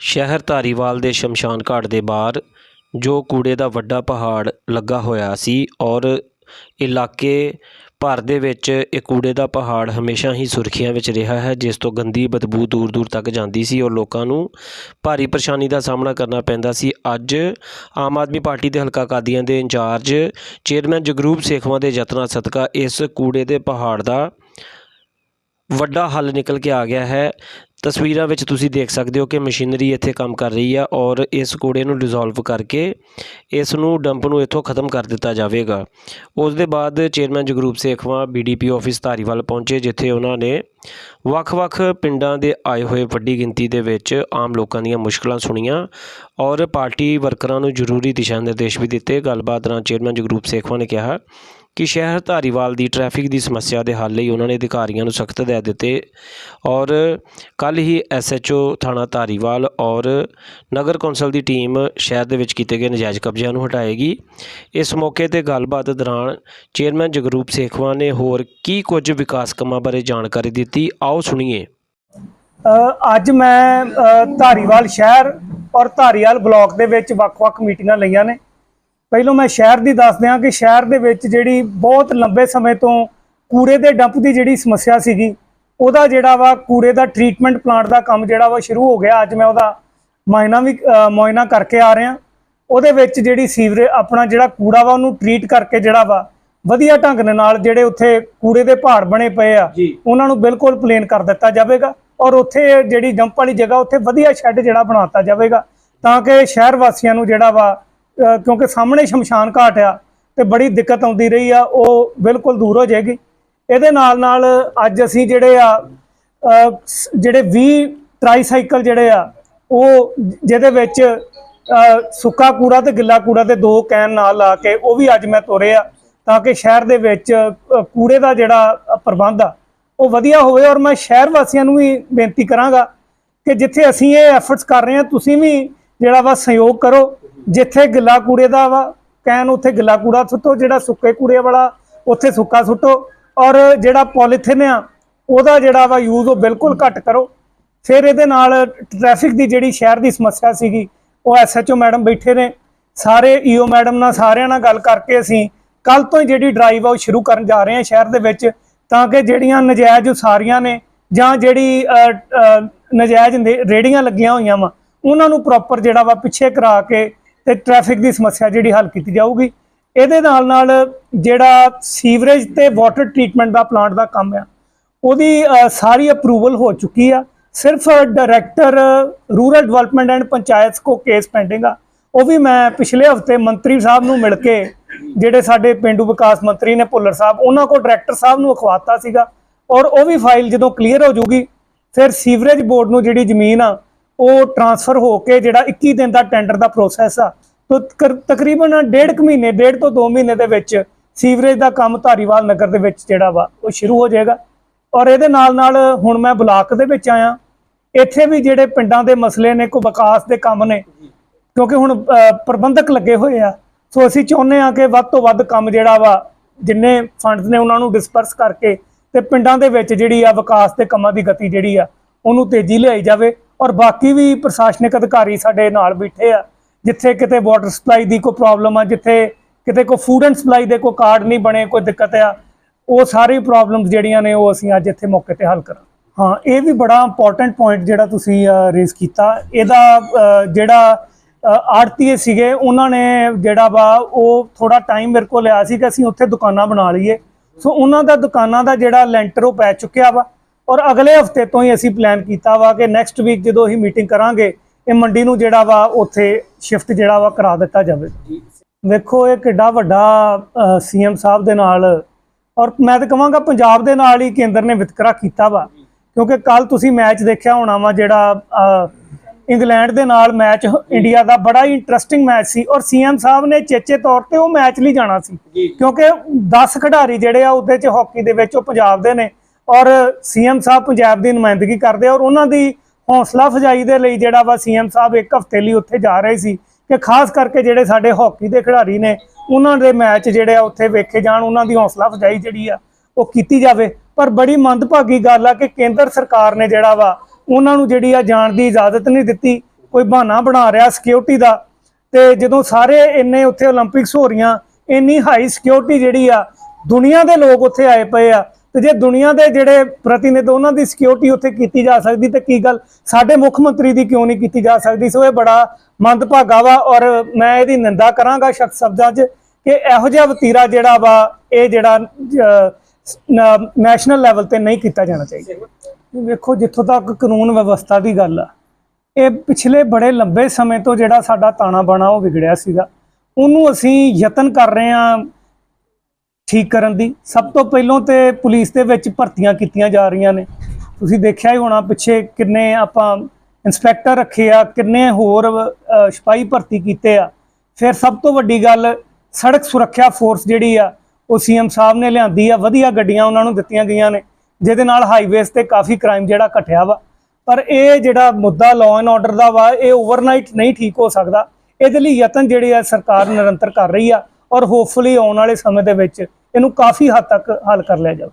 ਸ਼ਹਿਰ ਧਾਰੀਵਾਲ ਦੇ ਸ਼ਮਸ਼ਾਨ ਘਾਟ ਦੇ ਬਾਹਰ ਜੋ ਕੂੜੇ ਦਾ ਵੱਡਾ ਪਹਾੜ ਲੱਗਾ ਹੋਇਆ ਸੀ ਔਰ ਇਲਾਕੇ ਭਰ ਦੇ ਵਿੱਚ ਇਹ ਕੂੜੇ ਦਾ ਪਹਾੜ ਹਮੇਸ਼ਾ ਹੀ ਸੁਰਖੀਆਂ ਵਿੱਚ ਰਿਹਾ ਹੈ, ਜਿਸ ਤੋਂ ਗੰਦੀ ਬਦਬੂ ਦੂਰ ਦੂਰ ਤੱਕ ਜਾਂਦੀ ਸੀ ਔਰ ਲੋਕਾਂ ਨੂੰ ਭਾਰੀ ਪਰੇਸ਼ਾਨੀ ਦਾ ਸਾਹਮਣਾ ਕਰਨਾ ਪੈਂਦਾ ਸੀ। ਅੱਜ ਆਮ ਆਦਮੀ ਪਾਰਟੀ ਦੇ ਹਲਕਾ ਕਾਦੀਆਂ ਦੇ ਇੰਚਾਰਜ ਚੇਅਰਮੈਨ ਜਗਰੂਪ ਸੇਖਵਾਂ ਦੇ ਯਤਨਾਂ ਸਦਕਾ ਇਸ ਕੂੜੇ ਦੇ ਪਹਾੜ ਦਾ ਵੱਡਾ ਹੱਲ ਨਿਕਲ ਕੇ ਆ ਗਿਆ ਹੈ। ਤਸਵੀਰਾਂ ਵਿੱਚ ਤੁਸੀਂ ਦੇਖ ਸਕਦੇ ਹੋ ਕਿ ਮਸ਼ੀਨਰੀ ਇੱਥੇ ਕੰਮ ਕਰ ਰਹੀ ਆ ਔਰ ਇਸ ਕੂੜੇ ਨੂੰ ਡਿਸੋਲਵ ਕਰਕੇ ਇਸ ਨੂੰ ਡੰਪ ਨੂੰ ਇੱਥੋਂ ਖਤਮ ਕਰ ਦਿੱਤਾ ਜਾਵੇਗਾ। ਉਸ ਦੇ ਬਾਅਦ chairman Jagroop Sekhwan BDP office Dhariwal ਪਹੁੰਚੇ, ਜਿੱਥੇ ਉਹਨਾਂ ਨੇ ਵੱਖ-ਵੱਖ ਪਿੰਡਾਂ ਦੇ ਆਏ ਹੋਏ ਵੱਡੀ ਗਿਣਤੀ ਦੇ ਵਿੱਚ ਆਮ ਲੋਕਾਂ ਦੀਆਂ ਮੁਸ਼ਕਲਾਂ ਸੁਣੀਆਂ ਔਰ ਪਾਰਟੀ ਵਰਕਰਾਂ ਨੂੰ ਜ਼ਰੂਰੀ ਦਿਸ਼ਾ ਨਿਰਦੇਸ਼ ਵੀ ਦਿੱਤੇ। ਗੱਲਬਾਤ ਦੌਰਾਨ ਚੇਅਰਮੈਨ ਜਗਰੂਪ ਸੇਖਵਾ ਨੇ ਕਿਹਾ ਕਿ ਸ਼ਹਿਰ ਧਾਰੀਵਾਲ ਦੀ ਟ੍ਰੈਫਿਕ ਦੀ ਸਮੱਸਿਆ ਦੇ ਹੱਲ ਲਈ ਉਹਨਾਂ ਨੇ ਅਧਿਕਾਰੀਆਂ ਨੂੰ ਸਖਤ ਹਦਾਇਤ ਦਿੱਤੇ ਔਰ ਕੱਲ ਹੀ ਐਸਐਚਓ ਥਾਣਾ ਧਾਰੀਵਾਲ ਔਰ ਨਗਰ ਕੌਂਸਲ ਦੀ ਟੀਮ ਸ਼ਹਿਰ ਦੇ ਵਿੱਚ ਕੀਤੇ ਗਏ ਨਜਾਇਜ਼ ਕਬਜ਼ਿਆਂ ਨੂੰ ਹਟਾਏਗੀ। ਇਸ ਮੌਕੇ ਤੇ ਗੱਲਬਾਤ ਦੌਰਾਨ ਚੇਅਰਮੈਨ ਜਗਰੂਪ ਸੇਖਵਾ ਨੇ ਹੋਰ ਕੀ ਕੁਝ ਵਿਕਾਸ ਕੰਮਾਂ ਬਾਰੇ ਜਾਣਕਾਰੀ ਦਿੱਤੀ ਆਓ ਸੁਣੀਏ। ਅੱਜ ਮੈਂ ਧਾਰੀਵਾਲ ਸ਼ਹਿਰ ਔਰ ਧਾਰੀਵਾਲ ਬਲਾਕ ਦੇ ਵਿੱਚ ਵੱਖ-ਵੱਖ ਮੀਟਿੰਗਾਂ ਲਈਆਂ ਨੇ। ਪਹਿਲੋਂ ਮੈਂ ਸ਼ਹਿਰ ਦੀ ਦੱਸ ਦਿਆਂ ਕਿ ਸ਼ਹਿਰ ਦੇ ਵਿੱਚ ਜਿਹੜੀ ਬਹੁਤ ਲੰਬੇ ਸਮੇਂ ਤੋਂ ਕੂੜੇ ਦੇ ਡੰਪ ਦੀ ਜਿਹੜੀ ਸਮੱਸਿਆ ਸੀਗੀ ਉਹਦਾ ਜਿਹੜਾ ਵਾ ਕੂੜੇ ਦਾ ਟ੍ਰੀਟਮੈਂਟ ਪਲਾਂਟ ਦਾ ਕੰਮ ਜਿਹੜਾ ਵਾ ਸ਼ੁਰੂ ਹੋ ਗਿਆ। ਅੱਜ ਮੈਂ ਉਹਦਾ ਮਾਇਨਾ ਵੀ ਅ, ਮੁਆਇਨਾ ਕਰਕੇ ਆ ਰਿਹਾ। ਉਹਦੇ ਵਿੱਚ ਜਿਹੜੀ ਸੀਵਰੇ ਆਪਣਾ ਜਿਹੜਾ ਕੂੜਾ ਵਾ ਉਹਨੂੰ ਟ੍ਰੀਟ ਕਰਕੇ ਜਿਹੜਾ ਵਾ ਵਧੀਆ ਢੰਗ ਦੇ ਨਾਲ ਜਿਹੜੇ ਉੱਥੇ ਕੂੜੇ ਦੇ ਪਹਾੜ ਬਣੇ ਪਏ ਆ ਉਹਨਾਂ ਨੂੰ ਬਿਲਕੁਲ ਪਲੇਨ ਕਰ ਦਿੱਤਾ ਜਾਵੇਗਾ ਔਰ ਉੱਥੇ ਜਿਹੜੀ ਡੰਪ ਵਾਲੀ ਜਗ੍ਹਾ ਉੱਥੇ ਵਧੀਆ ਸ਼ੈੱਡ ਜਿਹੜਾ ਬਣਾਤਾ ਜਾਵੇਗਾ ਤਾਂ ਕਿ ਸ਼ਹਿਰ ਵਾਸੀਆਂ ਨੂੰ ਜਿਹੜਾ ਵਾ ਕਿਉਂਕਿ ਸਾਹਮਣੇ ਸ਼ਮਸ਼ਾਨ ਘਾਟ ਆ ਤੇ ਬੜੀ ਦਿੱਕਤ ਆਉਂਦੀ ਰਹੀ ਆ ਉਹ ਬਿਲਕੁਲ ਦੂਰ ਹੋ ਜਾਏਗੀ। ਇਹਦੇ ਨਾਲ ਨਾਲ ਅੱਜ ਅਸੀਂ ਜਿਹੜੇ ਆ ਜਿਹੜੇ 20 ਟ੍ਰਾਈਸਾਈਕਲ ਜਿਹੜੇ ਆ ਉਹ ਜਿਹਦੇ ਵਿੱਚ ਸੁੱਕਾ ਕੂੜਾ ਤੇ ਗਿੱਲਾ ਕੂੜਾ ਦੇ ਦੋ ਕੈਨ ਨਾਲ ਲਾ ਕੇ ਉਹ ਵੀ ਅੱਜ ਮੈਂ ਤੋਰੇ ਆ। ਤਾਂ ਕਿ ਸ਼ਹਿਰ ਦੇ ਵਿੱਚ ਕੂੜੇ ਦਾ ਜਿਹੜਾ ਪ੍ਰਬੰਧ ਆ, ਉਹ ਵਧੀਆ ਹੋਵੇ ਔਰ ਮੈਂ ਸ਼ਹਿਰ ਵਾਸੀਆਂ ਨੂੰ ਵੀ ਬੇਨਤੀ ਕਰਾਂਗਾ ਕਿ ਜਿੱਥੇ ਅਸੀਂ ਇਹ ਐਫਰਟਸ ਕਰ ਰਹੇ ਹਾਂ, ਤੁਸੀਂ ਵੀ ਜਿਹੜਾ ਵਾ ਸਹਿਯੋਗ ਕਰੋ। ਜਿੱਥੇ ਗਿੱਲਾ ਕੂੜੇ ਦਾ ਵਾ ਕੈਨ ਉੱਥੇ ਗਿੱਲਾ ਕੂੜਾ ਸੁੱਟੋ, ਜਿਹੜਾ ਸੁੱਕੇ ਕੂੜੇ ਵਾਲਾ, ਉੱਥੇ ਸੁੱਕਾ ਸੁੱਟੋ। ਔਰ ਜਿਹੜਾ ਪੋਲੀਥਿਨ ਆ, ਉਹਦਾ ਜਿਹੜਾ ਵਾ ਯੂਜ਼ ਉਹ ਬਿਲਕੁਲ ਘੱਟ ਕਰੋ। ਫਿਰ ਇਹਦੇ ਨਾਲ ਟ੍ਰੈਫਿਕ ਦੀ ਜਿਹੜੀ ਸ਼ਹਿਰ ਦੀ ਸਮੱਸਿਆ ਸੀਗੀ, ਉਹ ਐਸਐਚਓ ਮੈਡਮ ਬੈਠੇ ਨੇ। ਸਾਰੇ ਈਓ ਮੈਡਮ ਨਾਲ ਸਾਰਿਆਂ ਨਾਲ ਗੱਲ ਕਰਕੇ ਅਸੀਂ ਕੱਲ ਤੋਂ ਹੀ ਜਿਹੜੀ ਡਰਾਈਵ ਆ ਉਹ ਸ਼ੁਰੂ ਕਰਨ ਜਾ ਰਹੇ ਹਾਂ ਸ਼ਹਿਰ ਦੇ ਵਿੱਚ, ਤਾਂ ਕਿ ਜਿਹੜੀਆਂ ਨਜਾਇਜ਼ ਉਸਾਰੀਆਂ ਨੇ ਜਾਂ ਜਿਹੜੀ ਨਜਾਇਜ਼ ਨੇ- ਰੇਹੜੀਆਂ ਲੱਗੀਆਂ ਹੋਈਆਂ ਵਾ, ਉਹਨਾਂ ਨੂੰ ਪ੍ਰੋਪਰ ਜਿਹੜਾ ਵਾ ਪਿੱਛੇ ਕਰਾ ਕੇ ਤੇ ਟ੍ਰੈਫਿਕ ਦੀ ਸਮੱਸਿਆ ਜਿਹੜੀ ਹੱਲ ਕੀਤੀ ਜਾਊਗੀ। ਇਹਦੇ ਨਾਲ ਨਾਲ ਜਿਹੜਾ ਸੀਵਰੇਜ ਤੇ ਵਾਟਰ ਟ੍ਰੀਟਮੈਂਟ ਦਾ ਪਲਾਂਟ ਦਾ ਕੰਮ ਆ, ਉਹਦੀ ਸਾਰੀ ਅਪਰੂਵਲ ਹੋ ਚੁੱਕੀ ਆ। ਸਿਰਫ director rural development and panchayat ਕੋ ਕੇਸ ਪੈਂਡਿੰਗ ਆ, ਉਹ ਵੀ ਮੈਂ ਪਿਛਲੇ ਹਫ਼ਤੇ ਮੰਤਰੀ ਸਾਹਿਬ ਨੂੰ ਮਿਲ ਕੇ ਜਿਹੜੇ ਸਾਡੇ ਪਿੰਡੂ ਵਿਕਾਸ ਮੰਤਰੀ ਨੇ ਭੁੱਲਰ ਸਾਹਿਬ, ਉਹਨਾਂ ਕੋਲ ਡਾਇਰੈਕਟਰ ਸਾਹਿਬ ਨੂੰ ਅਖਵਾਤਾ ਸੀਗਾ। ਔਰ ਉਹ ਵੀ ਫਾਈਲ ਜਦੋਂ ਕਲੀਅਰ ਹੋ ਜੂਗੀ, ਫਿਰ ਸੀਵਰੇਜ ਬੋਰਡ ਨੂੰ ਜਿਹੜੀ ਜ਼ਮੀਨ ਆ, ਉਹ ਟਰਾਂਸਫਰ ਹੋ ਕੇ ਜਿਹੜਾ 21 ਦਿਨ ਦਾ ਟੈਂਡਰ ਦਾ ਪ੍ਰੋਸੈਸ ਆ ਤਕਰੀਬਨ ਡੇਢ ਕੁ ਮਹੀਨੇ, ਡੇਢ ਤੋਂ 2 ਮਹੀਨੇ ਦੇ ਵਿੱਚ ਸੀਵਰੇਜ ਦਾ ਕੰਮ ਧਾਰੀਵਾਲ ਨਗਰ ਦੇ ਵਿੱਚ ਜਿਹੜਾ ਵਾ, ਉਹ ਸ਼ੁਰੂ ਹੋ ਜਾਏਗਾ। ਔਰ ਇਹਦੇ ਨਾਲ ਨਾਲ ਹੁਣ ਮੈਂ ਬਲਾਕ ਦੇ ਵਿੱਚ ਆਇਆ। ਇੱਥੇ ਵੀ ਜਿਹੜੇ ਪਿੰਡਾਂ ਦੇ ਮਸਲੇ ਨੇ ਕੋ ਵਿਕਾਸ ਦੇ ਕੰਮ ਨੇ, ਕਿਉਂਕਿ ਹੁਣ ਪ੍ਰਬੰਧਕ ਲੱਗੇ ਹੋਏ ਆ। ਸੋ ਅਸੀਂ ਚਾਹੁੰਦੇ ਹਾਂ ਕਿ ਵੱਧ ਤੋਂ ਵੱਧ ਕੰਮ ਜਿਹੜਾ ਵਾ, ਜਿੰਨੇ ਫੰਡਸ ਨੇ ਉਹਨਾਂ ਨੂੰ ਡਿਸਪਰਸ ਕਰਕੇ ਤੇ ਪਿੰਡਾਂ ਦੇ ਵਿੱਚ ਜਿਹੜੀ ਆ ਵਿਕਾਸ ਦੇ ਕੰਮਾਂ ਦੀ ਗਤੀ ਜਿਹੜੀ ਆ, ਉਹਨੂੰ ਤੇਜ਼ੀ ਲਿਆਈ ਜਾਵੇ ਔਰ ਬਾਕੀ ਵੀ ਪ੍ਰਸ਼ਾਸਨਿਕ ਅਧਿਕਾਰੀ ਸਾਡੇ ਨਾਲ ਬੈਠੇ ਆ, ਜਿੱਥੇ ਕਿਤੇ ਵਾਟਰ ਸਪਲਾਈ ਦੀ ਕੋਈ ਪ੍ਰੋਬਲਮ ਆ, ਜਿੱਥੇ ਕਿਤੇ ਕੋਈ ਫੂਡ ਐਂਡ ਸਪਲਾਈ ਦੇ ਕੋਈ ਕਾਰਡ ਨਹੀਂ ਬਣੇ, ਕੋਈ ਦਿੱਕਤ ਆ, ਉਹ ਸਾਰੀ ਪ੍ਰੋਬਲਮਸ ਜਿਹੜੀਆਂ ਨੇ ਉਹ ਅਸੀਂ ਅੱਜ ਇੱਥੇ ਮੌਕੇ ਤੇ ਹੱਲ ਕਰਾਂ ਹਾਂ, ਇਹ ਵੀ ਬੜਾ ਇੰਪੋਰਟੈਂਟ ਪੁਆਇੰਟ ਜਿਹੜਾ ਤੁਸੀਂ ਰੇਜ਼ ਕੀਤਾ। ਇਹਦਾ ਜਿਹੜਾ ਆੜਤੀਏ ਸੀਗੇ, ਉਹਨਾਂ ਨੇ ਜਿਹੜਾ ਵਾ, ਉਹ ਥੋੜਾ ਟਾਈਮ ਮੇਰੇ ਕੋਲ ਲਿਆ ਸੀ ਕਿ ਅਸੀਂ ਉੱਥੇ ਦੁਕਾਨਾਂ ਬਣਾ ਲਈਏ। ਸੋ ਉਹਨਾਂ ਦਾ ਦੁਕਾਨਾਂ ਦਾ ਜਿਹੜਾ ਲੈਂਟਰ ਉਹ ਪੈ ਚੁੱਕਿਆ ਵਾ ਔਰ ਅਗਲੇ ਹਫ਼ਤੇ ਤੋਂ ਹੀ ਅਸੀਂ ਪਲਾਨ ਕੀਤਾ ਵਾ ਕਿ ਨੈਕਸਟ ਵੀਕ ਜਦੋਂ ਅਸੀਂ ਮੀਟਿੰਗ ਕਰਾਂਗੇ, ਇਹ ਮੰਡੀ ਨੂੰ ਜਿਹੜਾ ਵਾ, ਉੱਥੇ ਸ਼ਿਫਟ ਜਿਹੜਾ ਵਾ ਕਰਾ ਦਿੱਤਾ ਜਾਵੇ। ਵੇਖੋ ਇਹ ਕਿੱਡਾ ਵੱਡਾ ਸੀਐਮ ਸਾਹਿਬ ਦੇ ਨਾਲ ਔਰ ਮੈਂ ਤਾਂ ਕਹਾਂਗਾ ਪੰਜਾਬ ਦੇ ਨਾਲ ਹੀ ਕੇਂਦਰ ਨੇ ਵਿਤਕਰਾ ਕੀਤਾ ਵਾ। ਕਿਉਂਕਿ ਕੱਲ ਤੁਸੀਂ ਮੈਚ ਦੇਖਿਆ ਹੋਣਾ ਵਾ ਜਿਹੜਾ ਇੰਗਲੈਂਡ ਦੇ ਨਾਲ ਮੈਚ ਇੰਡੀਆ ਦਾ ਬੜਾ ਹੀ ਇੰਟਰਸਟਿੰਗ ਮੈਚ ਸੀ ਔਰ ਸੀਐਮ ਸਾਹਿਬ ਨੇ ਚੇਚੇ ਤੌਰ ਤੇ ਉਹ ਮੈਚ ਲਈ ਜਾਣਾ ਸੀ। ਕਿਉਂਕਿ 10 ਖਿਡਾਰੀ ਜਿਹੜੇ ਆ ਉਹਦੇ ਚ ਹਾਕੀ ਦੇ ਵਿੱਚ ਉਹ ਪੰਜਾਬ ਦੇ ਨੇ ਔਰ ਸੀਐਮ ਸਾਹਿਬ ਪੰਜਾਬ ਦੀ ਨੁਮਾਇੰਦਗੀ ਕਰਦੇ ਔਰ ਉਹਨਾਂ ਦੀ ਹੌਸਲਾ ਫਜਾਈ ਦੇ ਲਈ ਜਿਹੜਾ ਵਾ ਸੀਐਮ ਸਾਹਿਬ ਇੱਕ ਹਫ਼ਤੇ ਲਈ ਉੱਥੇ ਜਾ ਰਹੇ ਸੀ ਕਿ ਖਾਸ ਕਰਕੇ ਜਿਹੜੇ ਸਾਡੇ ਹਾਕੀ ਦੇ ਖਿਡਾਰੀ ਨੇ ਉਹਨਾਂ ਦੇ ਮੈਚ ਜਿਹੜੇ ਆ ਉੱਥੇ ਵੇਖੇ ਜਾਣ ਉਹਨਾਂ ਦੀ ਹੌਸਲਾ ਫਜਾਈ ਜਿਹੜੀ ਆ ਉਹ ਕੀਤੀ ਜਾਵੇ। ਪਰ ਬੜੀ ਮੰਦਭਾਗੀ ਗੱਲ ਆ ਕਿ ਕੇਂਦਰ ਸਰਕਾਰ ਨੇ ਜਿਹੜਾ ਵਾ ਉਹਨਾਂ ਨੂੰ ਜਿਹੜੀ ਆ ਜਾਣ ਦੀ ਇਜਾਜ਼ਤ ਨਹੀਂ ਦਿੱਤੀ, ਕੋਈ ਬਹਾਨਾ ਬਣਾ ਰਿਹਾ ਸਿਕਿਉਰਿਟੀ ਦਾ। ਤੇ ਜਦੋਂ ਸਾਰੇ ਇੰਨੇ ਉੱਥੇ 올림픽ਸ ਹੋ ਰਹੀਆਂ, ਇੰਨੀ ਹਾਈ ਸਿਕਿਉਰਿਟੀ ਜਿਹੜੀ ਆ, ਦੁਨੀਆ ਦੇ ਲੋਕ ਉੱਥੇ ਆਏ ਪਏ ਆ। ਤੇ ਜੇ ਦੁਨੀਆ ਦੇ ਜਿਹੜੇ ਪ੍ਰਤੀਨਿਧ ਉਹਨਾਂ ਦੀ ਸਿਕਿਉਰਿਟੀ ਉੱਥੇ ਕੀਤੀ ਜਾ ਸਕਦੀ, ਤੇ ਕੀ ਗੱਲ? ਸਾਡੇ ਮੁੱਖ ਮੰਤਰੀ ਦੀ ਕਿਉਂ ਨਹੀਂ ਕੀਤੀ ਜਾ ਸਕਦੀ? ਸੋ ਇਹ ਬੜਾ ਮੰਦਭਾਗਾ ਵਾ ਔਰ ਮੈਂ ਇਹਦੀ ਨਿੰਦਾ ਕਰਾਂਗਾ ਸ਼ਖਸ ਸ਼ਬਦਾਂ 'ਚ ਕਿ ਇਹੋ ਜਿਹਾ ਵਤੀਰਾ ਜਿਹੜਾ ਵਾ, ਇਹ ਜਿਹੜਾ ਨੈਸ਼ਨਲ ਲੈਵਲ ਤੇ ਨਹੀਂ ਕੀਤਾ ਜਾਣਾ ਚਾਹੀਦਾ। ਵੇਖੋ ਜਿੱਥੋਂ ਤੱਕ ਕਾਨੂੰਨ ਵਿਵਸਥਾ ਦੀ ਗੱਲ ਆ ਇਹ ਪਿਛਲੇ ਬੜੇ ਲੰਬੇ ਸਮੇਂ ਤੋਂ ਜਿਹੜਾ ਸਾਡਾ ਤਾਣਾ ਬਾਣਾ ਉਹ ਵਿਗੜਿਆ ਸੀਗਾ। ਉਹਨੂੰ ਅਸੀਂ ਯਤਨ ਕਰ ਰਹੇ ਹਾਂ ਠੀਕ ਕਰਨ ਦੀ। ਸਭ ਤੋਂ ਪਹਿਲਾਂ ਤੇ ਪੁਲਿਸ ਦੇ ਵਿੱਚ ਭਰਤੀਆਂ ਕੀਤੀਆਂ ਜਾ ਰਹੀਆਂ ਨੇ। ਤੁਸੀਂ ਦੇਖਿਆ ਹੀ ਹੋਣਾ ਪਿੱਛੇ ਕਿੰਨੇ ਆਪਾਂ ਇਨਸਪੈਕਟਰ ਰੱਖੇ ਆ ਕਿੰਨੇ ਹੋਰ ਅ, ਸਿਪਾਹੀ ਭਰਤੀ ਕੀਤੇ ਆ। ਫਿਰ ਸਭ ਤੋਂ ਵੱਡੀ ਗੱਲ ਸੜਕ ਸੁਰੱਖਿਆ ਫੋਰਸ ਜਿਹੜੀ ਆ ਉਹ ਸੀਐਮ ਸਾਹਿਬ ਨੇ ਲਿਆਂਦੀ ਆ, ਵਧੀਆ ਗੱਡੀਆਂ ਉਹਨਾਂ ਨੂੰ ਦਿੱਤੀਆਂ ਗਈਆਂ ਨੇ, ਜਿਹਦੇ ਨਾਲ ਹਾਈਵੇਜ਼ ਤੇ ਕਾਫੀ ਕ੍ਰਾਈਮ ਜਿਹੜਾ ਘਟਿਆ ਵਾ। ਪਰ ਇਹ ਜਿਹੜਾ ਮੁੱਦਾ ਲਾਅ ਐਂਡ ਆਰਡਰ ਦਾ ਵਾ, ਇਹ ਓਵਰਨਾਈਟ ਨਹੀਂ ਠੀਕ ਹੋ ਸਕਦਾ। ਇਹਦੇ ਲਈ ਯਤਨ ਜਿਹੜੇ ਆ ਸਰਕਾਰ ਨਿਰੰਤਰ ਕਰ ਰਹੀ ਆ ਔਰ ਹੋਪਫੁਲੀ ਆਉਣ ਵਾਲੇ ਸਮੇਂ ਦੇ ਵਿੱਚ ਇਹਨੂੰ ਕਾਫੀ ਹੱਦ ਤੱਕ ਹੱਲ ਕਰ ਲਿਆ ਜਾਵੇ।